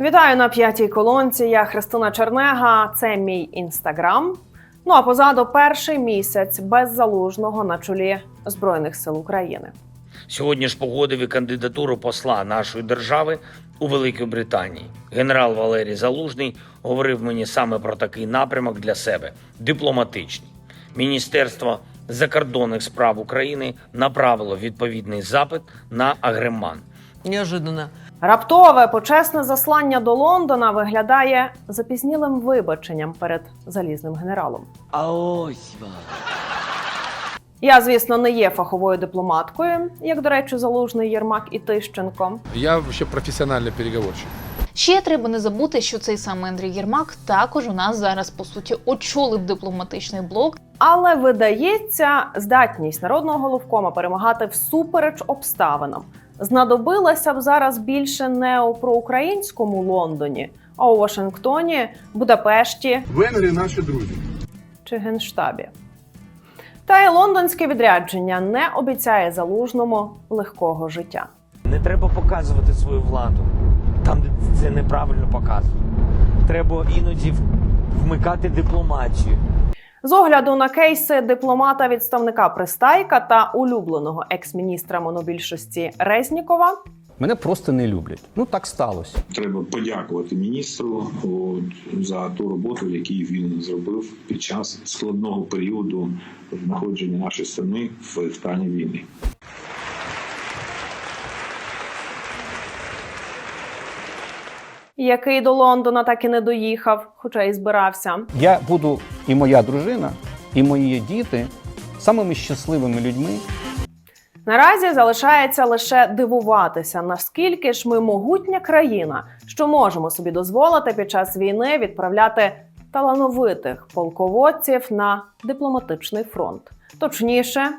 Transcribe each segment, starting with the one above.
Вітаю на п'ятій колонці. Я Христина Чернега. Це мій інстаграм. Ну а позаду перший місяць без залужного на чолі Збройних сил України. Сьогодні ж погодив і кандидатуру посла нашої держави у Великій Британії. Генерал Валерій Залужний говорив мені саме про такий напрямок для себе дипломатичний. Міністерство закордонних справ України направило відповідний запит на Агреман. Неожиданно. Раптове почесне заслання до Лондона виглядає запізнілим вибаченням перед залізним генералом. А ось вам. Я, звісно, не є фаховою дипломаткою, як, до речі, залужний Єрмак і Тищенко. Я вообще профессиональный переговорщик. Ще треба не забути, що цей самий Андрій Єрмак також у нас зараз по суті очолив дипломатичний блок. Але видається, здатність народного головкома перемагати всупереч обставинам знадобилася б зараз більше не у проукраїнському Лондоні, а у Вашингтоні, Будапешті Венгри наші друзі. чи Генштабі. Та й лондонське відрядження не обіцяє залужному легкого життя. Не треба показувати свою владу там, де це неправильно показують. Треба іноді вмикати дипломатію. З огляду на кейси дипломата відставника Пристайка та улюбленого екс-міністра монобільшості Резнікова Мене просто не люблять. Ну так сталося. Треба подякувати міністру от, за ту роботу, яку він зробив під час складного періоду знаходження нашої страни в стані війни. Який до Лондона так і не доїхав, хоча і збирався. Я буду і моя дружина, і мої діти самими щасливими людьми. Наразі залишається лише дивуватися, наскільки ж ми могутня країна, що можемо собі дозволити під час війни відправляти талановитих полководців на дипломатичний фронт, точніше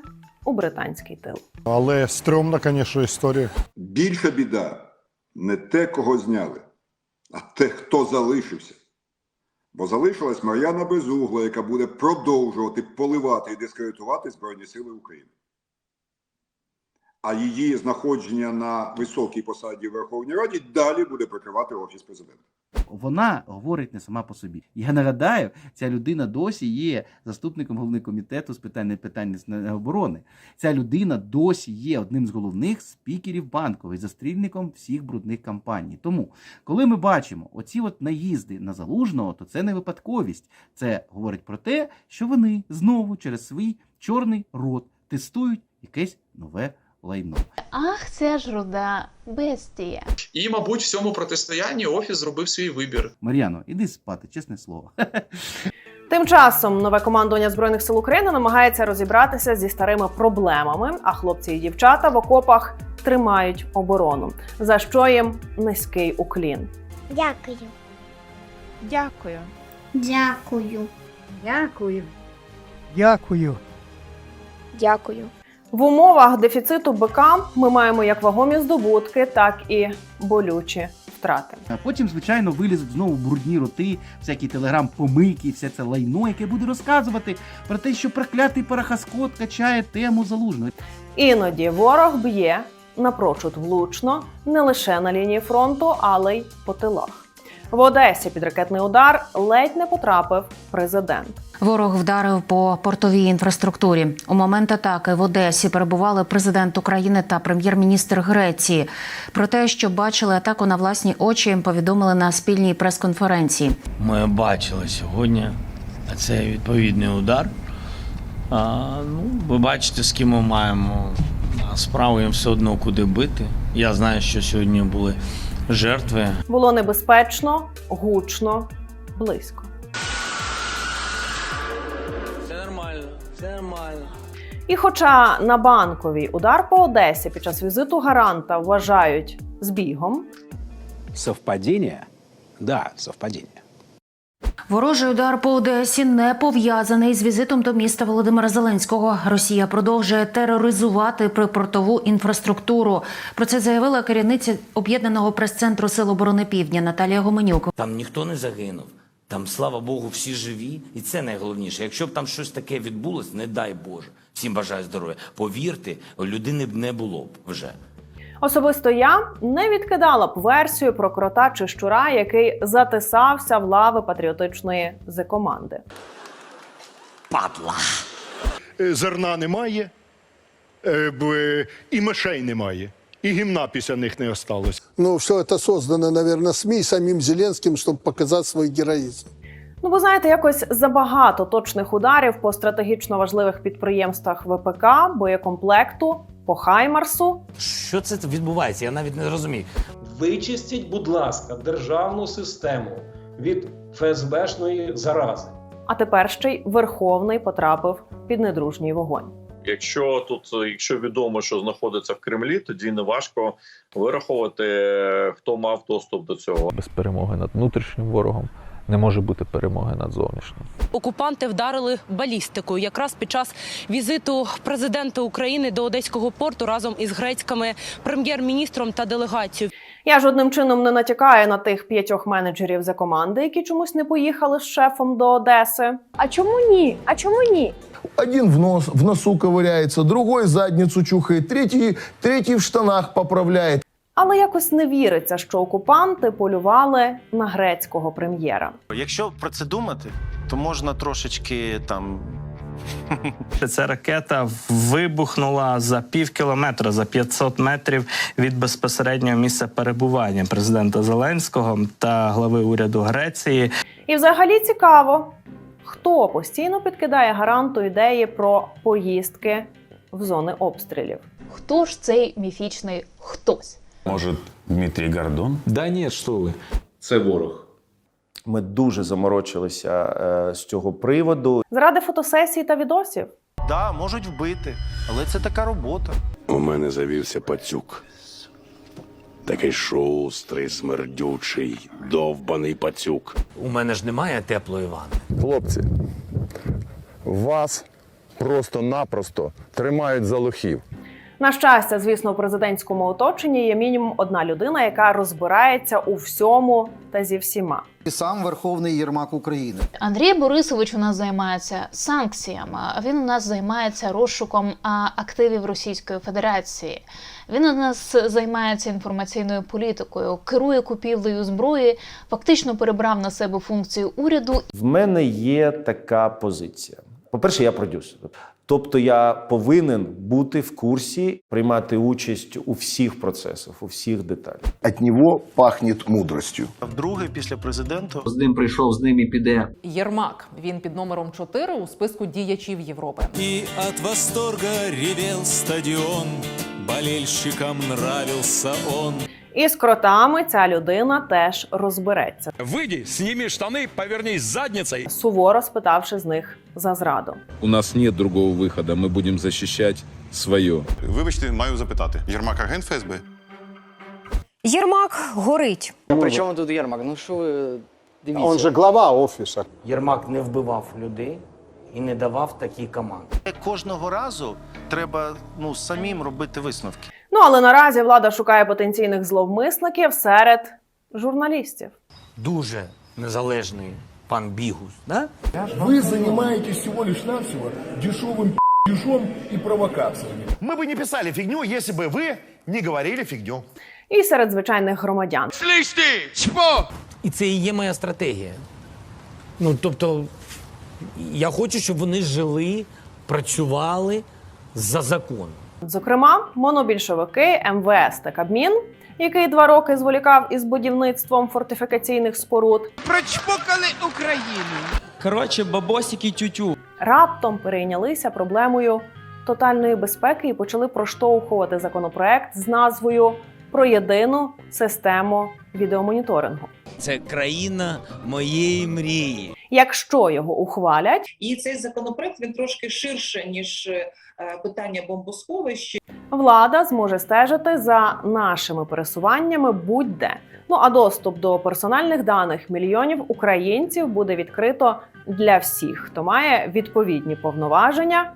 у британський тил. Але стрьомна, звісно, історія. Більша біда не те, кого зняли, а те, хто залишився. Бо залишилась Мар'яна Безугла, яка буде продовжувати поливати і дискредитувати Збройні Сили України. А її знаходження на високій посаді в Верховній Раді далі буде прикривати Офіс президента. Вона говорить не сама по собі. Я нагадаю, ця людина досі є заступником головного комітету з питань питань оборони. Ця людина досі є одним з головних спікерів банкової, застрільником всіх брудних кампаній. Тому, коли ми бачимо оці от наїзди на залужного, то це не випадковість. Це говорить про те, що вони знову через свій чорний рот тестують якесь нове лайно. Ах, це ж руда бестія. І, мабуть, в цьому протистоянні офіс зробив свій вибір. Мар'яно, іди спати, чесне слово. Тим часом нове командування збройних сил України намагається розібратися зі старими проблемами, а хлопці і дівчата в окопах тримають оборону, за що їм низький уклін. Дякую. Дякую. Дякую. Дякую. Дякую. Дякую. В умовах дефіциту БК ми маємо як вагомі здобутки, так і болючі втрати. А потім, звичайно, вилізуть знову брудні роти, всякі телеграм-помийки, все це лайно, яке буде розказувати про те, що проклятий парахаскот качає тему залужного. Іноді ворог б'є напрочуд влучно не лише на лінії фронту, але й по тилах. В Одесі під ракетний удар ледь не потрапив президент. Ворог вдарив по портовій інфраструктурі. У момент атаки в Одесі перебували президент України та прем'єр-міністр Греції. Про те, що бачили атаку на власні очі, їм повідомили на спільній прес-конференції. Ми бачили сьогодні це відповідний удар. А, ну, ви бачите, з ким ми маємо справу, їм все одно куди бити. Я знаю, що сьогодні були жертви. Було небезпечно, гучно, близько. Все нормально, все нормально. І хоча на банковій удар по Одесі під час візиту гаранта вважають збігом, Совпадіння? Да, совпадіння. Ворожий удар по Одесі не пов'язаний з візитом до міста Володимира Зеленського. Росія продовжує тероризувати припортову інфраструктуру. Про це заявила керівниця об'єднаного прес-центру Сил оборони Півдня Наталія Гоменюк. Там ніхто не загинув. Там, слава Богу, всі живі, і це найголовніше. Якщо б там щось таке відбулось, не дай Боже. Всім бажаю здоров'я. Повірте, людини б не було б вже. Особисто я не відкидала б версію про крота чи щура, який затисався в лави патріотичної зекоманди. Падла. Е, Зерна немає, е, і мишей немає, і гімна після них не осталось. Ну, все это создано, наверное, СМИ самим Зеленским, чтобы показать свой героизм. Ну, бо знаєте, якось забагато точних ударів по стратегічно важливих підприємствах ВПК, боєкомплекту, по Хаймарсу. Що це відбувається? Я навіть не розумію. Вичистіть, будь ласка, державну систему від ФСБшної зарази. А тепер ще й Верховний потрапив під недружній вогонь. Якщо тут, якщо відомо, що знаходиться в Кремлі, тоді не важко вирахувати, хто мав доступ до цього. Без перемоги над внутрішнім ворогом не може бути перемоги над зовнішнім. Окупанти вдарили балістикою якраз під час візиту президента України до Одеського порту разом із грецькими прем'єр-міністром та делегацією. Я жодним чином не натякаю на тих п'ятьох менеджерів за команди, які чомусь не поїхали з шефом до Одеси. А чому ні? А чому ні? Один в, нос, в носу ковыряется, другой задницу чухает, третий, третий в штанах поправляет. Але якось не віриться, що окупанти полювали на грецького прем'єра. Якщо про це думати, то можна трошечки там. Ця ракета вибухнула за пів кілометра, за 500 метрів від безпосереднього місця перебування президента Зеленського та глави уряду Греції. І взагалі цікаво, хто постійно підкидає гаранту ідеї про поїздки в зони обстрілів. Хто ж цей міфічний хтось? Може, Дмитрій Гордон? Да ні, що ви. Це ворог. Ми дуже заморочилися е, з цього приводу. Заради фотосесій та відосів. Да, можуть вбити, але це така робота. У мене завівся пацюк. Такий шустрий, смердючий, довбаний пацюк. У мене ж немає теплої ванни. Хлопці, вас просто-напросто тримають за лохів. На щастя, звісно, у президентському оточенні є мінімум одна людина, яка розбирається у всьому та зі всіма. І сам Верховний Єрмак України. Андрій Борисович у нас займається санкціями. Він у нас займається розшуком активів Російської Федерації. Він у нас займається інформаційною політикою, керує купівлею зброї, фактично перебрав на себе функцію уряду. В мене є така позиція. По-перше, я продюсер. Тобто я повинен бути в курсі, приймати участь у всіх процесах, у всіх деталях. От нього пахнет мудростю. Вдруге, після президента, З ним прийшов, з ним і піде. Єрмак. Він під номером 4 у списку діячів Європи. И от восторга ревел стадион, болельщикам нравился он. І з кротами ця людина теж розбереться, Выйди, сними штаны, повернись задницей. суворо спитавши з них за зраду. У нас нет другого виходу. Ми будемо захищати своє. Вибачте, маю запитати. Єрмак агент ФСБ? Єрмак горить. При чому тут Єрмак? Ну що ви дивіться? Он же глава офиса. Єрмак не вбивав людей і не давав такі команди. кожного разу треба ну самим робити висновки. Ну але наразі влада шукає потенційних зловмисників серед журналістів. Дуже незалежний пан Бігус, да? Ви займаєтесь всього лиш навсього дешевим п'южом і провокаціями. Ми б не писали фігню, якщо б ви не говорили фігню. І серед звичайних громадян. Слышь ти, чпо! І це і є моя стратегія. Ну, тобто, я хочу, щоб вони жили, працювали за закон. Зокрема, монобільшовики, МВС та Кабмін, який два роки зволікав із будівництвом фортифікаційних споруд, Прочпокали Україну. Коротше, бабосики тютю. раптом перейнялися проблемою тотальної безпеки і почали проштовхувати законопроект з назвою про єдину систему відеомоніторингу. Це країна моєї мрії. Якщо його ухвалять, І цей законопроект він трошки ширше ніж е, питання бомбосховищ. влада зможе стежити за нашими пересуваннями будь-де. Ну а доступ до персональних даних мільйонів українців буде відкрито для всіх, хто має відповідні повноваження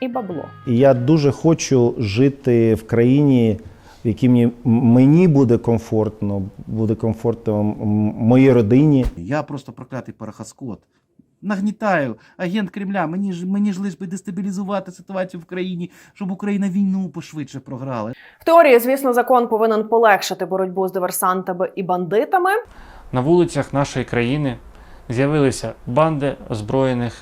і бабло. Я дуже хочу жити в країні, в якій мені, мені буде комфортно, буде комфортно моїй родині. Я просто проклятий парахаскот. Нагнітаю агент Кремля. Мені ж мені ж лиш би дестабілізувати ситуацію в країні, щоб Україна війну пошвидше програла. В теорії, звісно, закон повинен полегшити боротьбу з диверсантами і бандитами. На вулицях нашої країни з'явилися банди озброєних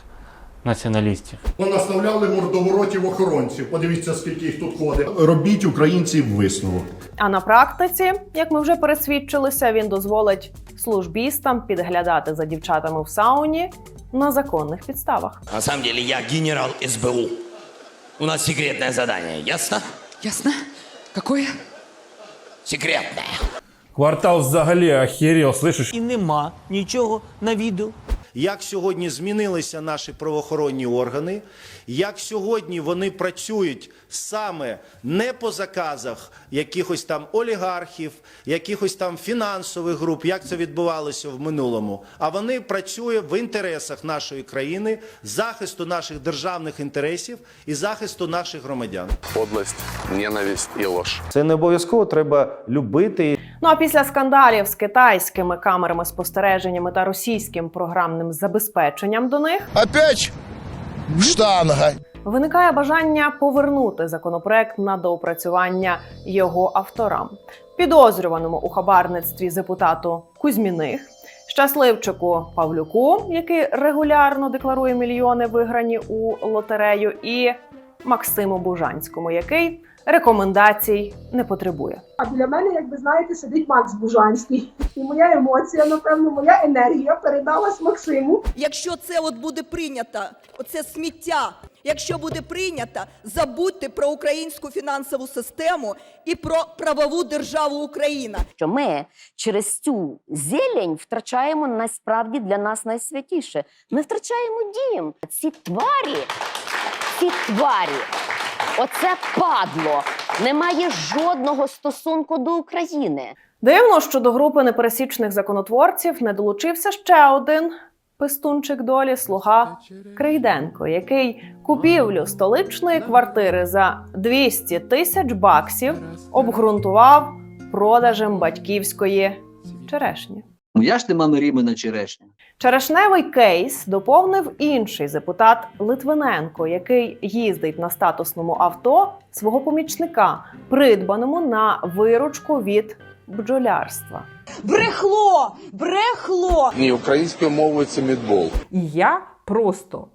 націоналістів. Понаставляли мордоворотів охоронців. Подивіться, скільки їх тут ходить. Робіть українців висновок. А на практиці, як ми вже пересвідчилися, він дозволить службістам підглядати за дівчатами в сауні на законних підставах. На самом деле я генерал СБУ. У нас секретное задание, ясно? Ясно? Какое? Секретное. Квартал взагалі охерел, слышиш? І нема нічого на відео. Як сьогодні змінилися наші правоохоронні органи, як сьогодні вони працюють саме не по заказах якихось там олігархів, якихось там фінансових груп, як це відбувалося в минулому, а вони працюють в інтересах нашої країни, захисту наших державних інтересів і захисту наших громадян. Подлость, ненависть і ложь. Це не обов'язково треба любити Ну а після скандалів з китайськими камерами спостереженнями та російським програмним забезпеченням до них Опять штанга. виникає бажання повернути законопроект на доопрацювання його авторам, підозрюваному у хабарництві депутату Кузьміних, щасливчику Павлюку, який регулярно декларує мільйони виграні у лотерею, і Максиму Бужанському, який рекомендацій не потребує. А біля мене, як ви знаєте, сидить Макс Бужанський. І моя емоція, напевно, моя енергія передалась Максиму. Якщо це от буде прийнято, оце сміття, якщо буде прийнято, забудьте про українську фінансову систему і про правову державу Україна. що ми через цю зелень втрачаємо насправді для нас найсвятіше. Ми втрачаємо дім. Ці тварі, ці тварі, оце падло, не має жодного стосунку до України. Дивно, що до групи непересічних законотворців не долучився ще один пестунчик долі слуга Крейденко, який купівлю столичної квартири за 200 тисяч баксів обґрунтував продажем батьківської черешні. Ну я ж ти мами Рімена черешня. Черешневий кейс доповнив інший депутат Литвиненко, який їздить на статусному авто свого помічника, придбаному на виручку від бджолярства. Брехло! Брехло! Ні, українською мовою це мідбол. І я просто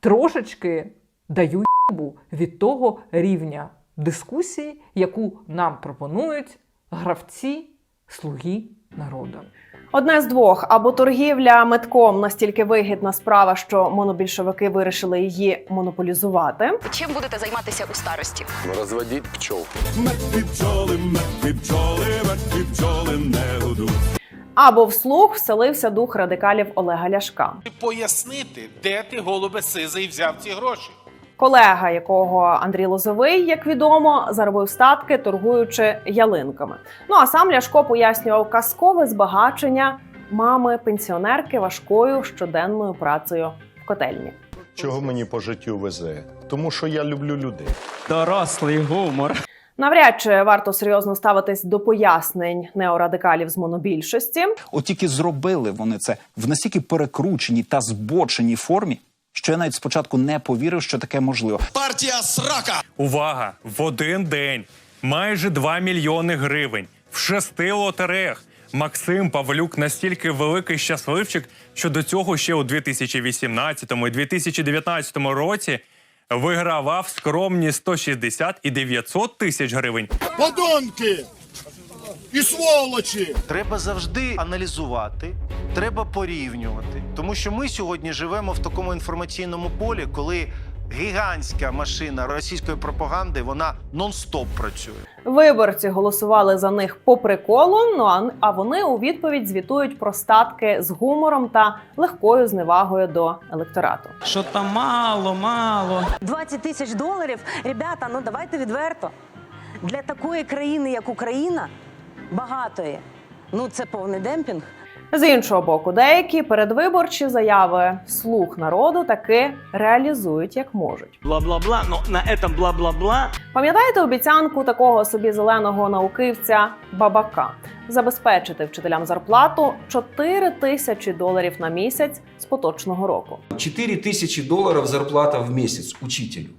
трошечки даю їбу від того рівня дискусії, яку нам пропонують гравці слуги народу. Одне з двох або торгівля метком настільки вигідна справа, що монобільшовики вирішили її монополізувати. Чим будете займатися у старості? Розводіть пчол. Мертві бджоли, мертві бджоли, мертві бджоли не гудуть. Або вслух вселився дух радикалів Олега Ляшка, Пояснити, де ти, голубе сизий, взяв ці гроші. Колега якого Андрій Лозовий, як відомо, заробив статки, торгуючи ялинками. Ну а сам Ляшко пояснював казкове збагачення мами пенсіонерки важкою щоденною працею в котельні. Чого мені по життю везе? Тому що я люблю людей. Дорослий гумор. Навряд чи варто серйозно ставитись до пояснень неорадикалів з монобільшості. От тільки зробили вони це в настільки перекрученій та збоченій формі, що я навіть спочатку не повірив, що таке можливо. Партія срака! Увага! В один день майже 2 мільйони гривень в шести лотереях. Максим Павлюк настільки великий щасливчик, що до цього ще у 2018 і 2019 році вигравав скромні 160 і 900 тисяч гривень. Подонки! І сволочі! Треба завжди аналізувати, треба порівнювати. Тому що ми сьогодні живемо в такому інформаційному полі, коли гігантська машина російської пропаганди вона нон-стоп працює. Виборці голосували за них по приколу. Ну а- а вони у відповідь звітують про статки з гумором та легкою зневагою до електорату. Що там мало, мало. 20 тисяч доларів. Ребята, ну давайте відверто. Для такої країни, як Україна, багатої. Ну це повний демпінг. З іншого боку, деякі передвиборчі заяви слуг народу таки реалізують як можуть. Бла-бла-бла, ну на этом бла-бла-бла. Пам'ятаєте обіцянку такого собі зеленого наукивця Бабака забезпечити вчителям зарплату 4 тисячі доларів на місяць з поточного року. 4 тысячи долларов зарплата в месяц учителю.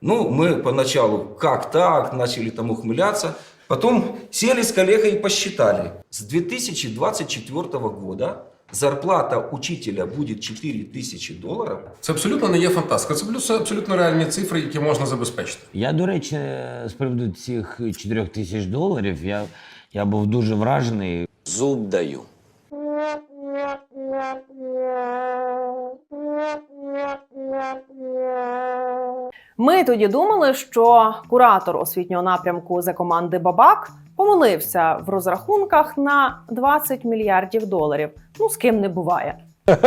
Ну, мы поначалу как так, начали там ухмыляться. Потом сели с коллегой и посчитали. С 2024 года зарплата учителя будет 4 тысячи долларов. Це абсолютно не є фантастика. Це плюс абсолютно реальні цифри, які можна забезпечити. Я, до речі, з приводу цих 4 тисяч доларів, я, я був дуже вражений. Зуб даю. Ми тоді думали, що куратор освітнього напрямку за команди Бабак помилився в розрахунках на 20 мільярдів доларів. Ну з ким не буває.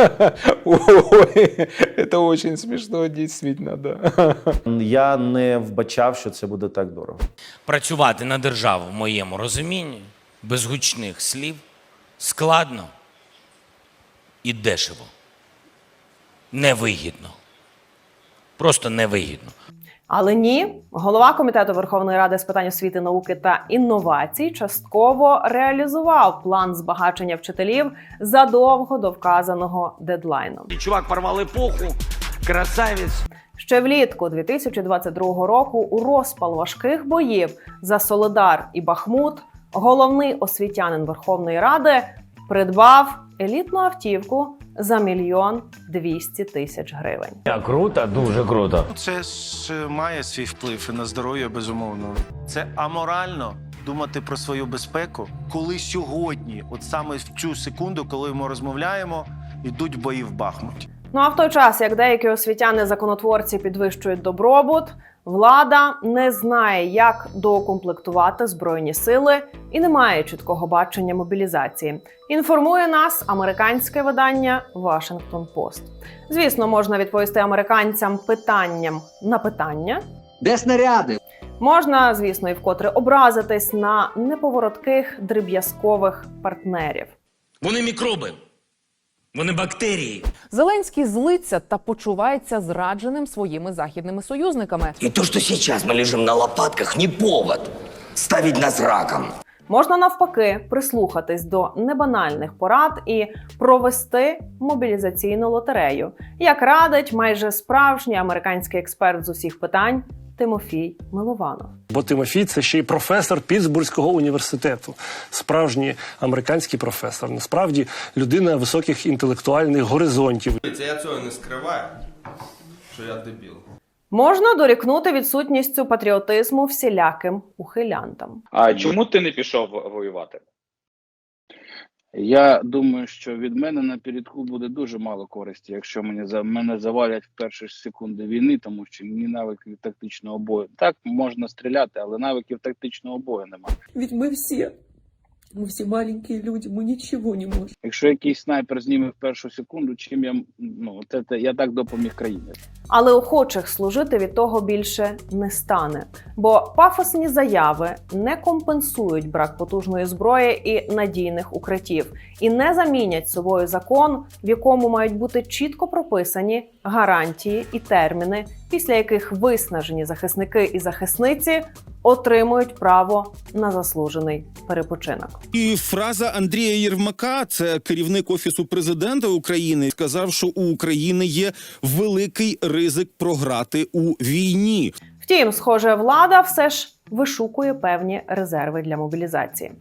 Ой, це дуже смішно, дійсно, да. Я не вбачав, що це буде так дорого. Працювати на державу в моєму розумінні без гучних слів складно і дешево. Невигідно. Просто невигідно. Але ні, голова комітету Верховної Ради з питань освіти, науки та інновацій частково реалізував план збагачення вчителів задовго до вказаного дедлайну. Чувак порвав епоху, красавець. Ще влітку 2022 року у розпал важких боїв за Солидар і Бахмут головний освітянин Верховної Ради придбав елітну автівку за мільйон двісті тисяч гривень. Круто, дуже круто. Це ж е, має свій вплив і на здоров'я, безумовно. Це аморально думати про свою безпеку, коли сьогодні, от саме в цю секунду, коли ми розмовляємо, йдуть бої в Бахмуті. Ну а в той час, як деякі освітяни законотворці підвищують добробут, влада не знає, як доукомплектувати збройні сили і не має чіткого бачення мобілізації. Інформує нас американське видання Washington Post. Звісно, можна відповісти американцям питанням на питання. Де снаряди? Можна, звісно, і вкотре образитись на неповоротких дріб'язкових партнерів. Вони мікроби. Вони бактерії. Зеленський злиться та почувається зрадженим своїми західними союзниками. І то, що зараз ми лежимо на лопатках, не повод ставить нас раком. Можна навпаки прислухатись до небанальних порад і провести мобілізаційну лотерею, як радить майже справжній американський експерт з усіх питань Тимофій Милованов. Бо Тимофій це ще й професор Пітсбурзького університету, справжній американський професор. Насправді людина високих інтелектуальних горизонтів. Це я цього не скриваю, що я дебіл. Можна дорікнути відсутністю патріотизму всіляким ухилянтам. А чому ти не пішов воювати? Я думаю, що від мене на передку буде дуже мало користі, якщо мене за мене завалять в перші ж секунди війни, тому що ні навиків тактичного бою. Так можна стріляти, але навиків тактичного бою немає. Ведь мы все, мы все маленькие люди, мы ничего не можем. Якщо якийсь снайпер зніме в першу секунду, чим я ну це, це я так допоміг країні. Але охочих служити від того більше не стане, бо пафосні заяви не компенсують брак потужної зброї і надійних укриттів, і не замінять собою закон, в якому мають бути чітко прописані гарантії і терміни, після яких виснажені захисники і захисниці отримують право на заслужений перепочинок. І фраза Андрія Єрмака, це керівник офісу президента України, сказав, що у України є великий ризик програти у війні. Втім, схоже, влада все ж вишукує певні резерви для мобілізації.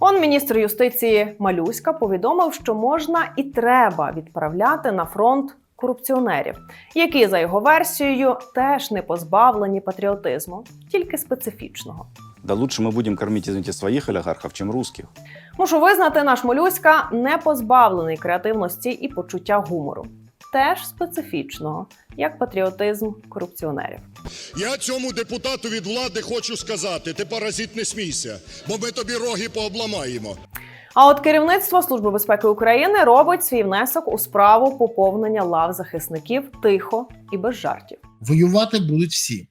Он міністр юстиції Малюська повідомив, що можна і треба відправляти на фронт корупціонерів, які за його версією теж не позбавлені патріотизму, тільки специфічного. Да лучше мы будем кормить, извините, своих олигархов, чем русских. Мушу визнати, наш молюська не позбавлений креативності і почуття гумору, теж специфічного, як патріотизм корупціонерів. Я цьому депутату від влади хочу сказати: ти паразит не смійся, бо ми тобі роги пообламаємо. А от керівництво Служби безпеки України робить свій внесок у справу поповнення лав захисників тихо і без жартів. Воювати будуть всі.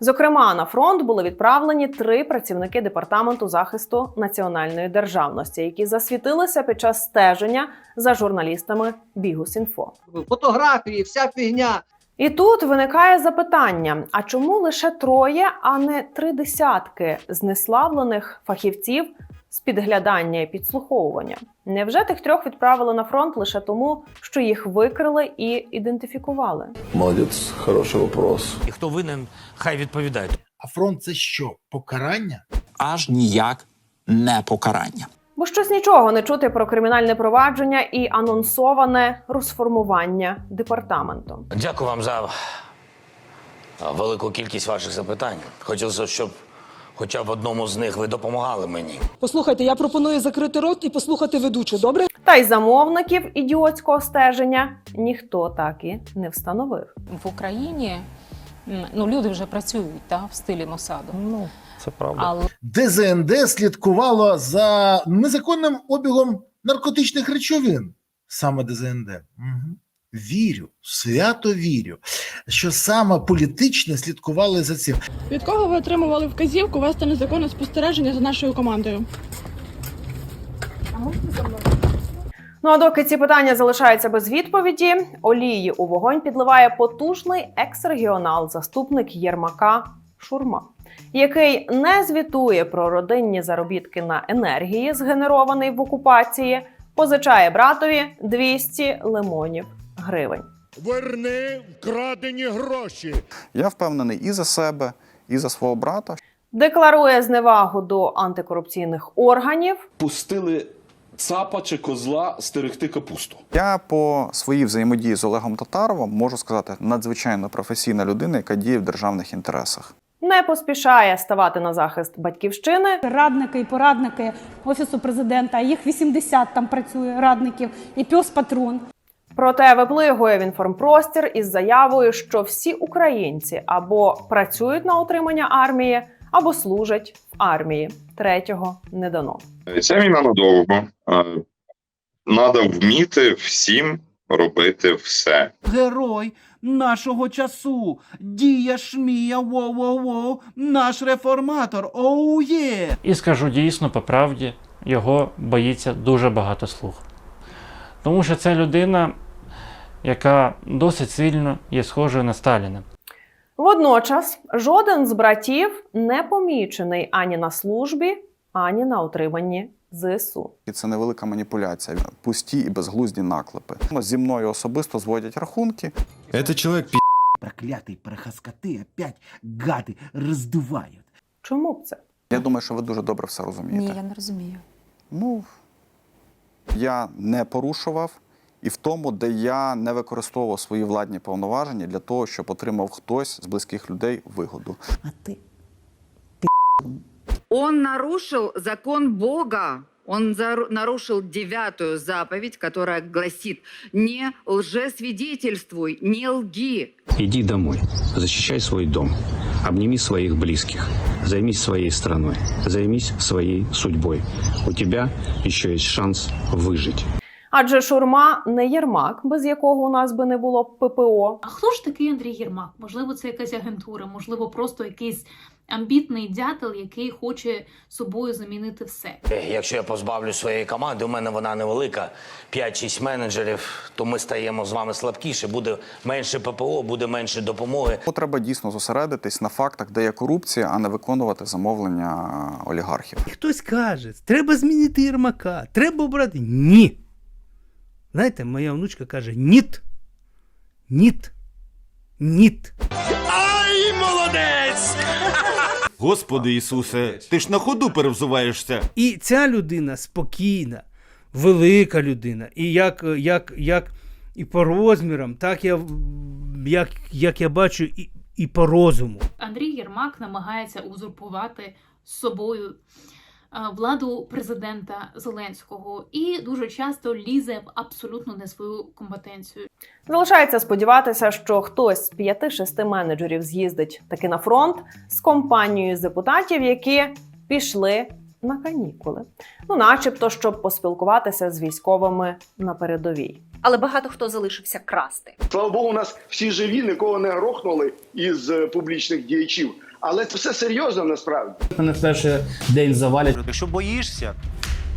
Зокрема, на фронт були відправлені три працівники департаменту захисту національної державності, які засвітилися під час стеження за журналістами Бігус.Інфо. Фотографії, вся фігня. І тут виникає запитання: а чому лише троє, а не три десятки знеславлених фахівців з підглядання і підслуховування. Невже тих трьох відправили на фронт лише тому, що їх викрили і ідентифікували? Молодец, хороший вопрос. І хто винен, хай відповідає. А фронт це що? Покарання? Аж ніяк не покарання. Бо щось нічого не чути про кримінальне провадження і анонсоване розформування департаменту. Дякую вам за велику кількість ваших запитань. Хотілося, щоб хоча в одному з них ви допомагали мені. Послухайте, я пропоную закрити рот і послухати ведучу, добре? Та й замовників ідіотського стеження ніхто так і не встановив. в Україні ну люди вже працюють та в стилі Мосаду. Ну, це правда. Але ДЗНД слідкувало за незаконним обігом наркотичних речовин. Саме ДЗНД. Угу. Вірю, свято вірю, що саме політично слідкували за цим. Від кого ви отримували вказівку вести незаконне спостереження за нашою командою? Ну а доки ці питання залишаються без відповіді, олії у вогонь підливає потужний екс-регіонал, заступник Єрмака Шурма, який не звітує про родинні заробітки на енергії, згенерований в окупації, позичає братові 200 лимонів гривень. Верни вкрадені гроші. Я впевнений і за себе, і за свого брата. Декларує зневагу до антикорупційних органів, Пустили цапа чи козла стерегти капусту. Я по своїй взаємодії з Олегом Татаровим можу сказати, надзвичайно професійна людина, яка діє в державних інтересах. не поспішає ставати на захист батьківщини, Радники і порадники офісу президента, їх 80 там працює радників, і пес патрон. Проте виплигує в інформпростір із заявою, що всі українці або працюють на утримання армії, або служать в армії. Третього не дано. Ця війна надовго. Надо вміти всім робити все. Герой нашого часу. Дія Шмія, воу-воу-воу, наш реформатор. Оу є. І скажу дійсно, по правді, його боїться дуже багато слух. Тому що це людина, яка досить сильно є схожою на Сталіна. Водночас жоден з братів не помічений ані на службі, ані на утриманні ЗСУ. І це невелика маніпуляція, пусті і безглузді наклепи. Зі мною особисто зводять рахунки. Це чоловік пі... Проклятий перехаскати опять гады роздувають. Чому б це? Я думаю, що ви дуже добре все розумієте. Ні, я не розумію. Ну, я не порушував і в тому, де я не використовував свої владні повноваження для того, щоб отримав хтось з близьких людей вигоду. А Он нарушил закон Бога. Он зару- нарушил девятую заповедь, которая гласит «Не лжесвидетельствуй, не лги». Иди домой, защищай свой дом, обними своих близких, займись своей страной, займись своей судьбой. У тебя еще есть шанс выжить. Адже шурма не Єрмак, без якого у нас би не було б ППО. А хто ж такий Андрій Єрмак? Можливо, це якась агентура, можливо, просто якийсь амбітний дятел, який хоче собою замінити все. Е, Якщо я позбавлю своєї команди, у мене вона невелика, 5-6 менеджерів, то ми стаємо з вами слабкіше. Буде менше ППО, буде менше допомоги. Тому Треба дійсно зосередитись на фактах, де є корупція, а не виконувати замовлення олігархів. Хтось каже, треба змінити Єрмака, треба обрати. Ні. Знаєте, моя внучка каже: ніт. Ніт. Ніт. Ай, молодець! Господи Ісусе, ти ж на ходу перевзуваєшся. І ця людина спокійна, велика людина. І як, як, як і по розмірам, так я, як, як я бачу, і, і по розуму. Андрій Єрмак намагається узурпувати з собою владу президента Зеленського і дуже часто лізе в абсолютно не свою компетенцію. Залишається сподіватися, що хтось з п'яти-шести менеджерів з'їздить таки на фронт з компанією з депутатів, які пішли на канікули. Ну, начебто, щоб поспілкуватися з військовими на передовій. Але багато хто залишився красти. Слава Богу, у нас всі живі, нікого не грохнули із е, публічних діячів. Але це все серйозно насправді. Мене перший день завалять. Якщо боїшся,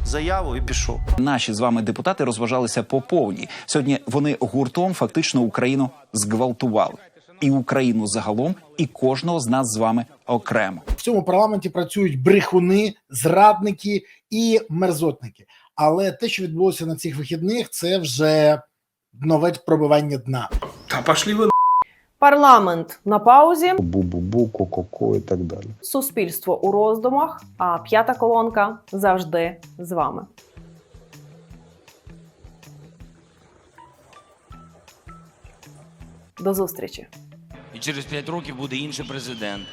заяву і пішов. Наші з вами депутати розважалися по повній. Сьогодні вони гуртом фактично Україну зґвалтували. і Україну загалом, і кожного з нас з вами окремо. В цьому парламенті працюють брехуни, зрадники і мерзотники. Але те, що відбулося на цих вихідних, це вже нове пробивання дна. Та пошли ви Парламент на паузі, Бу-бу-бу, ко-ко-ко і так далі. суспільство у роздумах, а п'ята колонка завжди з вами. До зустрічі! І через 5 років буде інший президент.